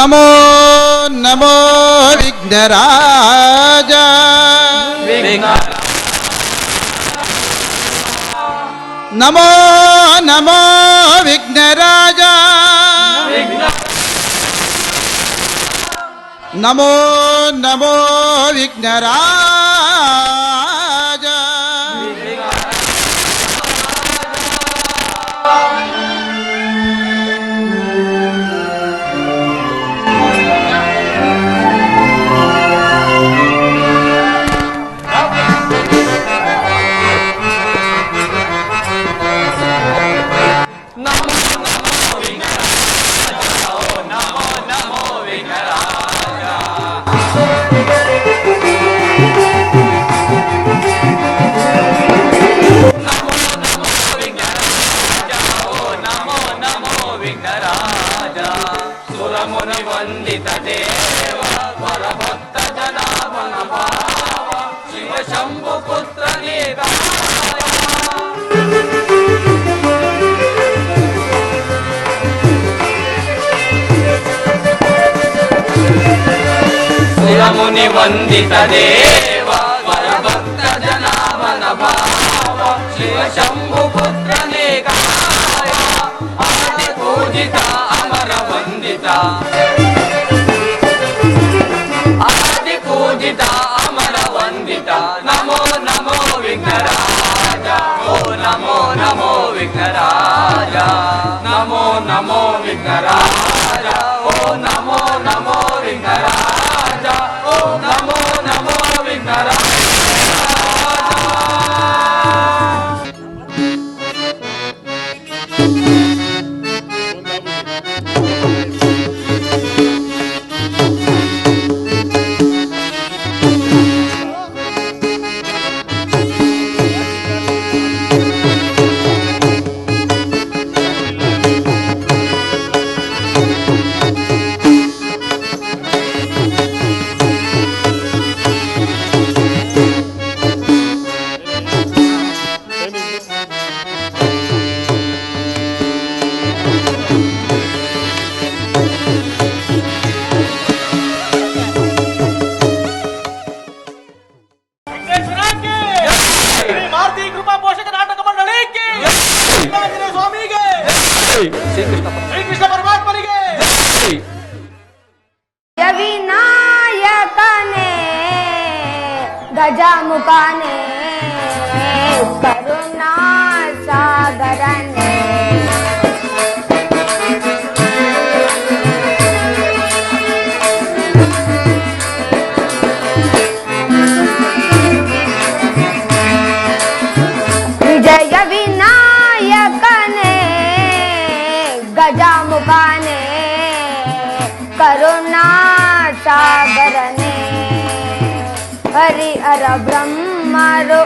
नमो नमो विघ्नराज। नमो नमो विघ्नराज। नमो नमो विघ्नराज। పండిత దేవ పరభక్త జనామన భావ శివ శంభు పుత్ర శివముని వందిత దేవ పరభక్త జనామన భావ శివ శంభు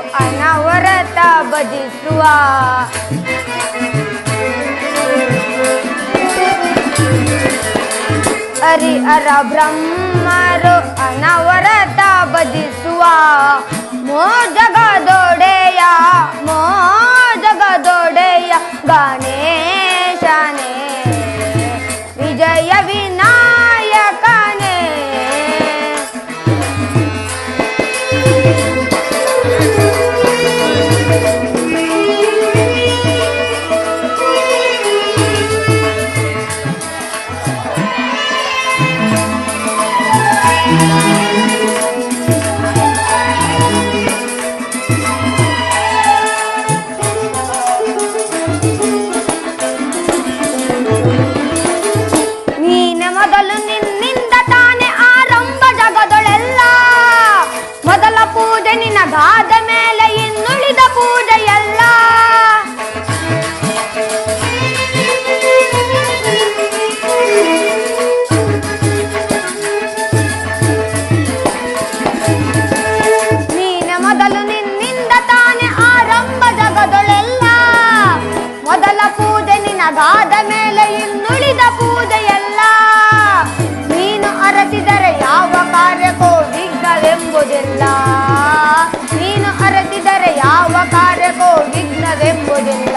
ಅನವರತ ಭಜಿಸುವ ಹರಿಹರ ಬ್ರಹ್ಮರು ಅನವರತ ಭಜಿಸುವ ಮೋ ಜಗದೊಡೆಯ ಮೋ ಜಗದೊಡೆಯ ಗಣೇಶನೇ ನನಗಾದ ಮೇಲೆ ಇನ್ನುಳಿದ ಪೂಜೆಯಲ್ಲ. ನೀನು ಅರಸಿದರೆ ಯಾವ ಕಾರ್ಯಕ್ಕೂ ವಿಘ್ನವೆಂಬುದಿಲ್ಲ. ನೀನು ಅರಸಿದರೆ ಯಾವ ಕಾರ್ಯಕ್ಕೂ ವಿಘ್ನವೆಂಬುದಿಲ್ಲ.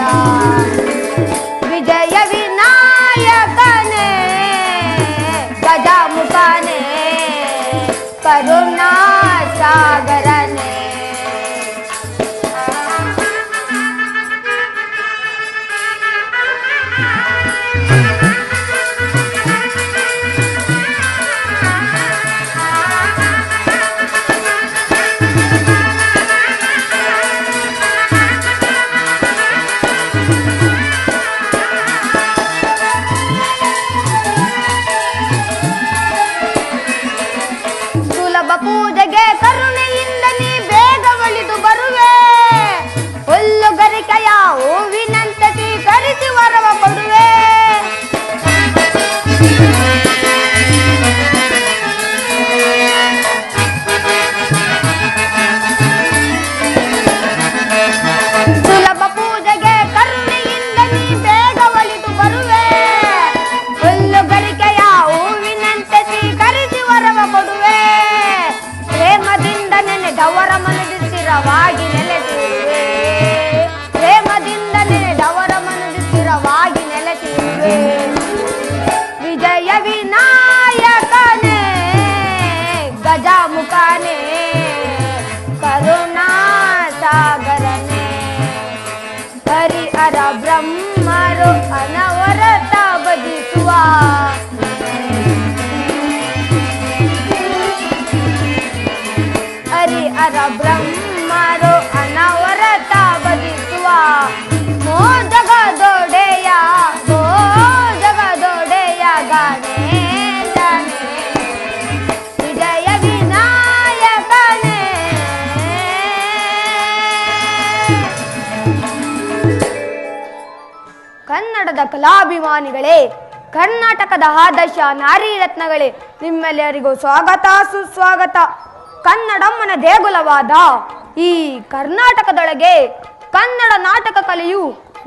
ಕಲಾಭಿಮಾನಿಗಳೇ, ಕರ್ನಾಟಕದ ಆದರ್ಶ ನಾರಿ ರತ್ನಗಳೇ ನಿಮ್ಮೆಲ್ಲರಿಗೂ ಸ್ವಾಗತ, ಸುಸ್ವಾಗತ. ಕನ್ನಡಮ್ಮನ ದೇಗುಲವಾದ ಈ ಕರ್ನಾಟಕದೊಳಗೆ ಕನ್ನಡ ನಾಟಕ ಕಲೆಯು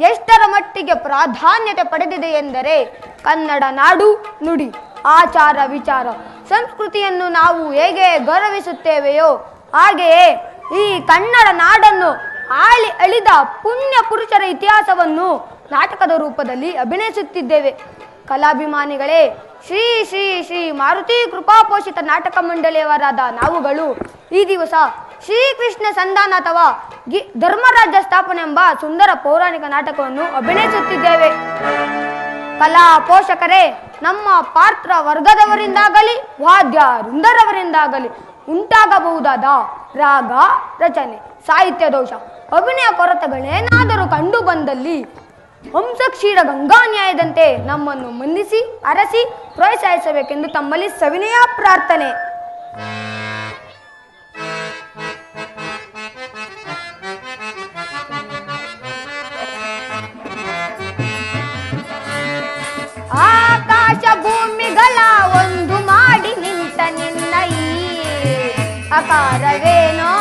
ಎಷ್ಟರ ಮಟ್ಟಿಗೆ ಪ್ರಾಧಾನ್ಯತೆ ಪಡೆದಿದೆ ಎಂದರೆ ಕನ್ನಡ ನಾಡು ನುಡಿ, ಆಚಾರ ವಿಚಾರ. ಸಂಸ್ಕೃತಿಯನ್ನು ನಾವು ಹೇಗೆ ಗೌರವಿಸುತ್ತೇವೆಯೋ, ಹಾಗೆಯೇ ಈ ಕನ್ನಡ ನಾಡನ್ನು ಆಳಿ ಅಳಿದ ಪುಣ್ಯ ಪುರುಷರ ಇತಿಹಾಸವನ್ನು ನಾಟಕದ ರೂಪದಲ್ಲಿ ಅಭಿನಯಿಸುತ್ತಿದ್ದೇವೆ. ಕಲಾಭಿಮಾನಿಗಳೇ, ಶ್ರೀ ಶ್ರೀ ಶ್ರೀ ಮಾರುತಿ ಕೃಪಾಪೋಷಿತ ನಾಟಕ ಮಂಡಳಿಯವರಾದ ನಾವುಗಳು ಈ ದಿವಸ ಶ್ರೀಕೃಷ್ಣ ಸಂಧಾನ ಅಥವಾ ಗಿ, ಧರ್ಮರಾಜ್ಯ ಸ್ಥಾಪನೆ ಎಂಬ ಸುಂದರ ಪೌರಾಣಿಕ ನಾಟಕವನ್ನು ಅಭಿನಯಿಸುತ್ತಿದ್ದೇವೆ. ಕಲಾ ಪೋಷಕರೇ, ನಮ್ಮ ಪಾತ್ರ ವರ್ಗದವರಿಂದಾಗಲಿ, ವಾದ್ಯ ವೃಂದರವರಿಂದಾಗಲಿ ಉಂಟಾಗಬಹುದಾದ ರಾಗ ರಚನೆ, ಸಾಹಿತ್ಯ ದೋಷ, ಅಭಿನಯ ಕೊರತೆಗಳೇನಾದರೂ ಕಂಡು ಬಂದಲ್ಲಿ ಹಂಸಕ್ಷೀರ ಗಂಗಾ ನ್ಯಾಯದಂತೆ ನಮ್ಮನ್ನು ಮನ್ನಿಸಿ ಅರಸಿ, ಪ್ರೋತ್ಸಾಹಿಸಬೇಕೆಂದು ತಮ್ಮಲ್ಲಿ ಸವಿನಯ ಪ್ರಾರ್ಥನೆ. ಆಕಾಶ ಭೂಮಿಗಳ ಒಂದು ಮಾಡಿ ನಿಂತ ನಿನ್ನ ಈ ಅಪಾರವೇನೋ